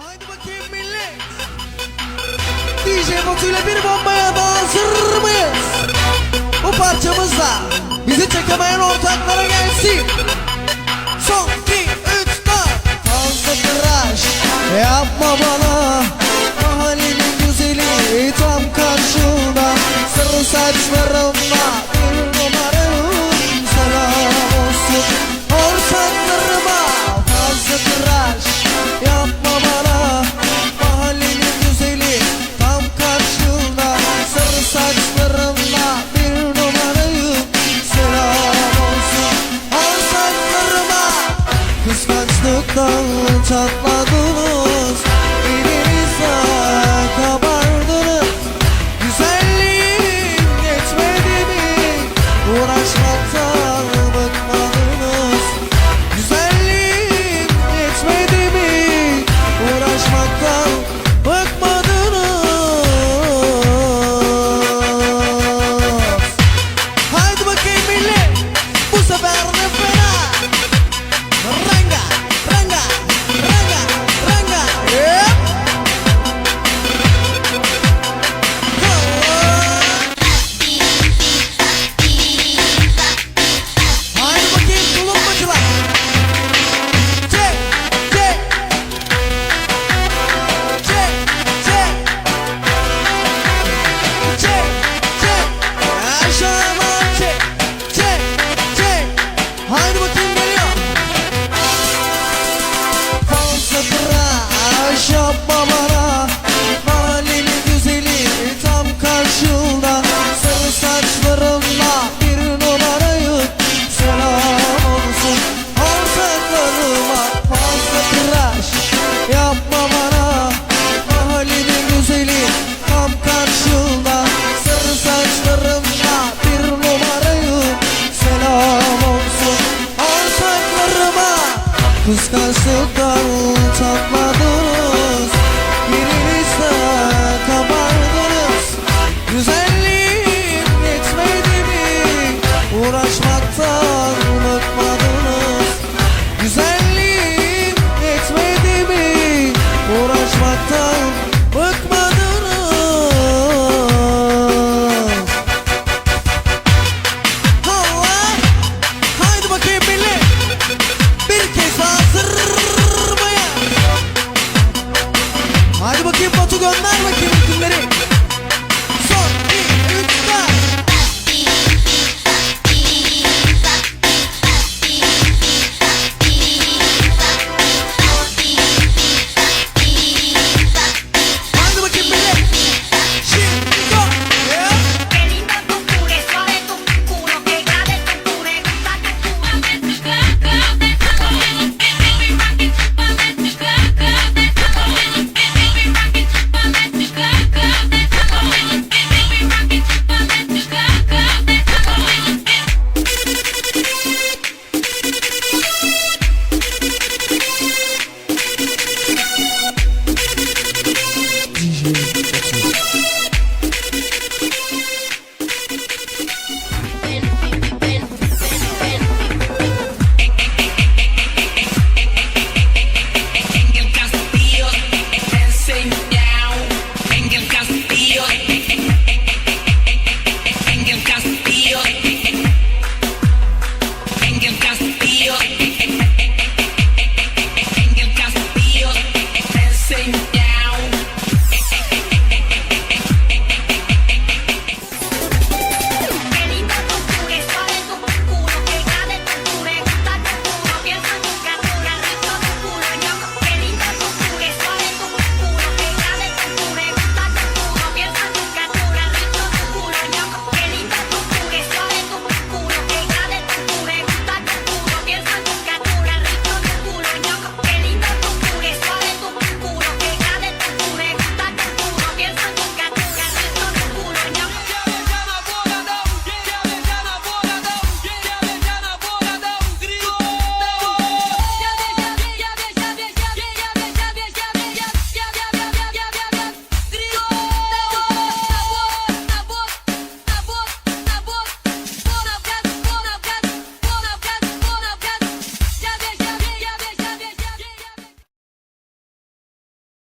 Haydi bakayım millet. DJ Batu bir bombaya daha hazır mıyız? Bu parçamızla bizi çekemeyen ortaklara gelsin. Son, iki, üç, dört. Fazla tıraş yapma bana. Mahallenin güzeli tam karşında. Sarı saçlarımla tıraş yapma bana Mahallenin güzeli tam karşında. Sarı saçlarımla bir numarayım Selam olsun. Ortaklarıma Fazla tıraş yapma bana Mahallenin güzeli tam karşında. Sarı saçlarımla bir numarayım Selam olsun. Ortaklarıma Kıskançlıktan tatmadınız podcast